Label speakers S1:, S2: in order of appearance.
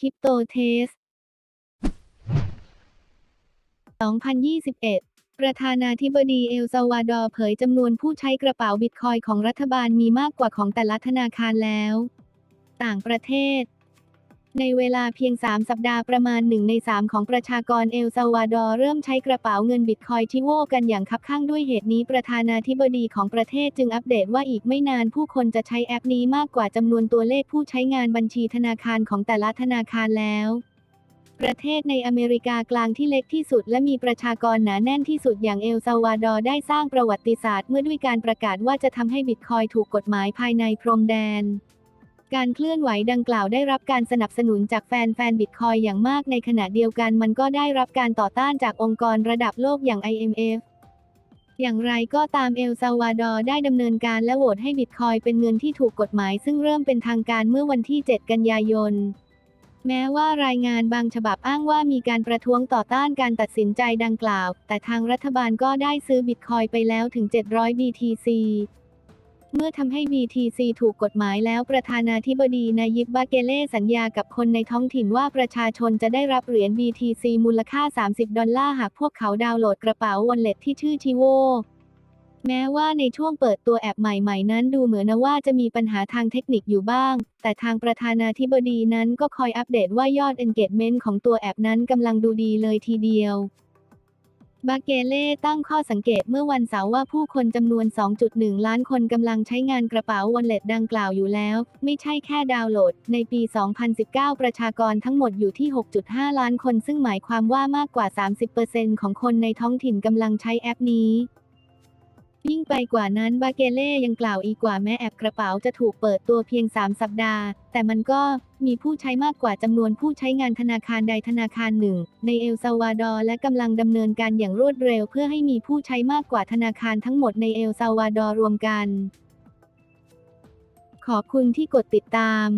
S1: คริปโตเทส 2021ประธานาธิบดีเอลซาวาดอร์เผยจำนวนผู้ใช้กระเป๋าบิตคอยของรัฐบาลมีมากกว่าของแต่ละธนาคารแล้ว ต่างประเทศ ในเวลาเพียง 3 สัปดาห์ประมาณ 1 ใน 3 ของประชากรเอลซัลวาดอร์เริ่มใช้กระเป๋าเงินบิตคอยชิโวกันอย่างคับข้างด้วยเหตุนี้ประธานาธิบดีของประเทศจึงอัปเดตว่าอีกไม่นานผู้คนจะใช้แอปนี้มากกว่าจำนวนตัวเลขผู้ใช้งานบัญชีธนาคารของแต่ละธนาคารแล้วประเทศในอเมริกากลางที่เล็กที่สุดและมีประชากรหนาแน่นที่สุดอย่างเอลซัลวาดอร์ได้สร้างประวัติศาสตร์เมื่อด้วยการประกาศว่าจะทำให้บิตคอยถูกกฎหมายภายในพรมแดน การเคลื่อนไหวดังกล่าวได้รับการสนับสนุนจากแฟนแฟนบิตคอยอย่างมากในขณะเดียวกันมันก็ได้รับการต่อต้านจากองค์กรระดับโลกอย่าง IMF อย่างไรก็ตามเอลซัลวาดอร์ได้ดำเนินการและโหวตให้บิตคอยเป็นเงินที่ถูกกฎหมาย ซึ่งเริ่มเป็นทางการเมื่อวันที่ 7 กันยายน แม้ว่ารายงานบางฉบับอ้างว่ามีการประท้วงต่อต้านการตัดสินใจดังกล่าว แต่ทางรัฐบาลก็ได้ซื้อบิตคอยไปแล้วถึง 700 BTC เมื่อทำให้ BTC ถูกกฎหมายแล้วประธานาธิบดีนายิบบาเกเล่สัญญากับคนในท้องถิ่นว่าประชาชนจะได้รับเหรียญ BTC มูลค่า 30 ดอลลาร์หากพวกเขาดาวน์โหลดกระเป๋าวอลเล็ตที่ชื่อชิโวแม้ว่าในช่วงเปิดตัวแอปใหม่ๆ นั้นดูเหมือนว่าจะมีปัญหาทางเทคนิคอยู่บ้าง แต่ทางประธานาธิบดีนั้นก็คอยอัปเดตว่ายอด engagement ของตัวแอปนั้นกำลังดูดีเลยทีเดียว บาเกเล่ตั้งข้อสังเกตเมื่อวันเสาร์ว่าผู้คนจำนวน 2.1 ล้านคนกำลังใช้งานกระเป๋าวอลเล็ตดังกล่าวอยู่แล้ว ไม่ใช่แค่ดาวน์โหลด ในปี 2019 ประชากรทั้งหมดอยู่ที่ 6.5 ล้านคนซึ่งหมายความว่ามากกว่า 30%ของคนในท้องถิ่นกำลังใช้แอปนี้ ยิ่งไปกว่านั้นบาเกเล่ยังกล่าวอีกว่าแม้แอปกระเป๋าจะถูกเปิดตัวเพียง 3 สัปดาห์ แต่มันก็มีผู้ใช้มากกว่าจำนวนผู้ใช้งานธนาคารใดธนาคารหนึ่ง ในเอลซัลวาดอร์และกำลังดำเนินการอย่างรวดเร็วเพื่อให้มีผู้ใช้มากกว่าธนาคารทั้งหมดในเอลซัลวาดอร์รวมกัน ขอบคุณที่กดติดตาม